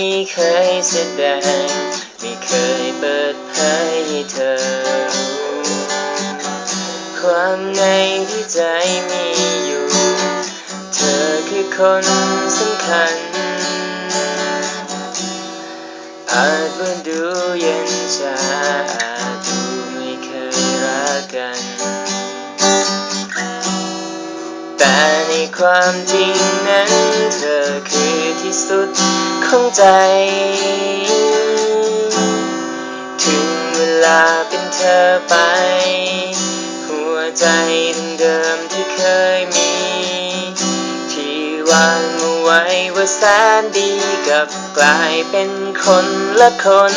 ม่เคยแสดง ไม่เคยเปิดเผยเธอความในที่ใจมีอยู่ เธอคือคนสำคัญ อาจว่าดูเย็นชาอาจดูไม่เคยรักกัน แต่ในความจริงนั้นเธอคือ ที่สุดของใจ ถึงเวลาเป็นเธอไป หัวใจเดิมที่เคยมี ที่วางเอาไว้ว่าแสนดีกับกลายเป็นคนละคน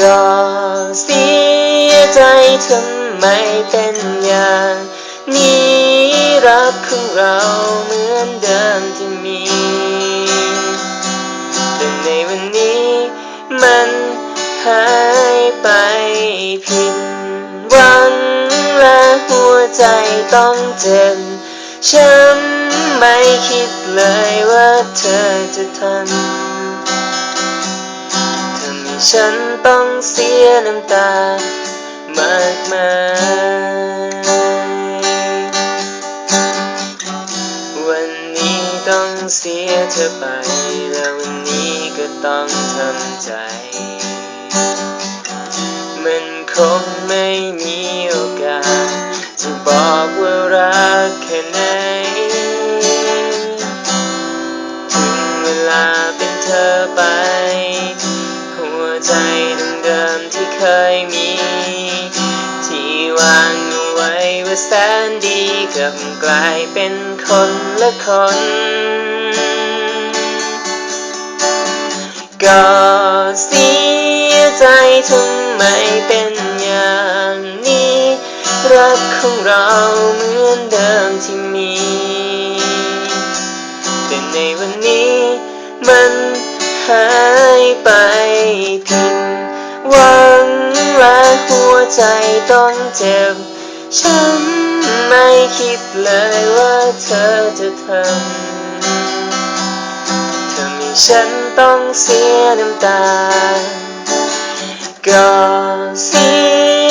ก็เสียใจทำไมเป็นอย่าง รักของเราเหมือนเดิมที่มี แต่ในวันนี้มันหายไปผิดวังและหัวใจต้องเจ็บฉันไม่คิดเลยว่าเธอจะทำทำให้ฉันต้องเสียน้ำตามากมาย เสียเธอไป แล้ววันนี้ก็ต้องทำใจ มันคงไม่มีโอกาส จะบอกว่ารักแค่ไหนถึงเวลาเป็นเธอไป หัวใจเดิมๆที่เคยมี ที่วางเอาไว้ว่าแสนดีกลับกลายเป็นคนละคน ก็เสียใจทำไมเป็นอย่างนี้ รักของเราเหมือนเดิมที่มี แต่ในวันนี้มันหายไปผิดหวังและหัวใจต้องเจ็บ ฉันไม่คิดเลยว่าเธอจะทำ ฉันต้องเสียน้ำตา ก็เสี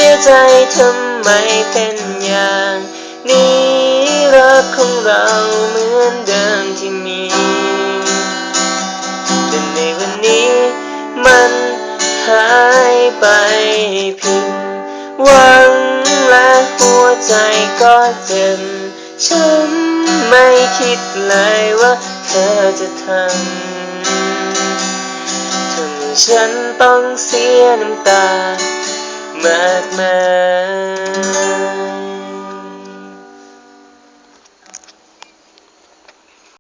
ยใจทำไมเป็นอย่างนี้รักของเราเหมือนเดิมที่มีแต่ในวันนี้มันหายไปผิดหวังและหัวใจก็เจ็บ ฉันไม่คิดเลยว่าเธอจะทำทำให้ฉันต้องเสียน้ำตามากมาย